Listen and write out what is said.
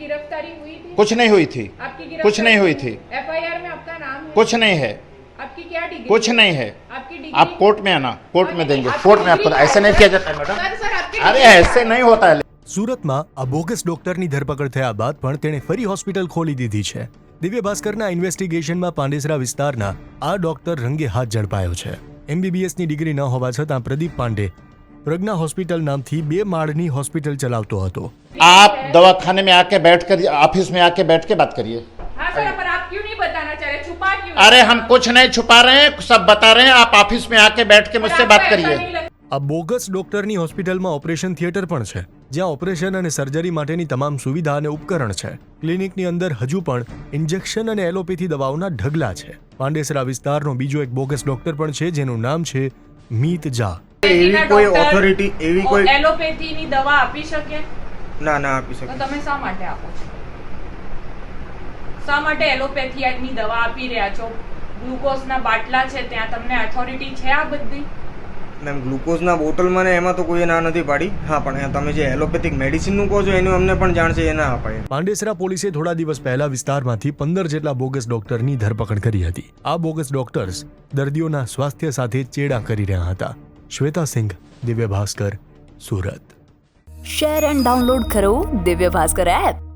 गिरफ्तारी हुई थी कुछ नहीं हुई थी आपकी कुछ नहीं हुई थी एफआईआर में आपका नाम है कुछ नहीं है आपकी क्या डिग्री कुछ नहीं है आपकी डिग्री आप कोर्ट में आना कोर्ट में देंगे आपकी कोर्ट में आपको डिग्री ऐसे है, नहीं सर? किया जाता है मैडम सर सर आपकी अरे डिग्री ऐसे नहीं होता है સુરતમાં આ બોગસ ડોક્ટરની ધરપકડ થયા બાદ પણ તેણે ફરી હોસ્પિટલ ખોલી દીધી છે દિવ્ય ભાસ્કરના ઇન્વેસ્ટિગેશનમાં પાંડેસરા વિસ્તારના આ ડોક્ટર રંગે હાથ ઝડપાયો છે એમબીબીએસની ડિગ્રી ન હોવા છતાં પ્રદીપ પાંડે પ્રજ્ઞા હોસ્પિટલ નામથી બે માળની હોસ્પિટલ ચલાવતો હતો आप दवाखाने में आके बैठ कर ऑफिस में आके बैठ के बात करिए हाँ सर पर आप क्यों नहीं बताना चाह रहे छुपा क्यों अरे हम कुछ नहीं छुपा रहे हैं सब बता रहे हैं आप ऑफिस में आके बैठ के पर मुझसे आपको बात ऐसा करिए नहीं लग- આ બોગસ ડોક્ટરની હોસ્પિટલમાં ઓપરેશન થિયેટર પણ છે જ્યાં ઓપરેશન અને સર્જરી માટેની તમામ સુવિધા અને ઉપકરણ છે ક્લિનિકની અંદર હજુ પણ ઇન્જેક્શન અને એલોપેથી દવાઓના ઢગલા છે પાંડેસરા વિસ્તારનો બીજો એક બોગસ ડોક્ટર પણ છે જેનું નામ છે મીત જા એવી કોઈ ઓથોરિટી એવી કોઈ એલોપેથીની દવા આપી શકે? ના ના આપી તો શકે તમે શા માટે આપો છો? શા માટે એલોપેથીની દવા આપી રહ્યા છો? ગ્લુકોઝના બાટલા છે ત્યાં તમને ઓથોરિટી છે આ બધી? મેમ ગ્લુકોઝના બોટલમાં ને એમાં તો કોઈએ ના નથી પાડી. હા પણ તમે જે એલોપેથિક મેડિસિનનું કહો છો એનું અમને પણ જાણ છે એ ના અપાય. પાંડેસરા પોલીસે થોડા દિવસ પહેલા વિસ્તારમાંથી પંદર જેટલા બોગસ ડોક્ટરની ધરપકડ કરી હતી. આ બોગસ ડોક્ટર્સ દર્દીઓના સ્વાસ્થ્ય સાથે ચેડા કરી રહ્યા હતા. Shweta Singh Divya Bhaskar Surat. Share and download કરો દિવ્ય ભાસ્કર એપ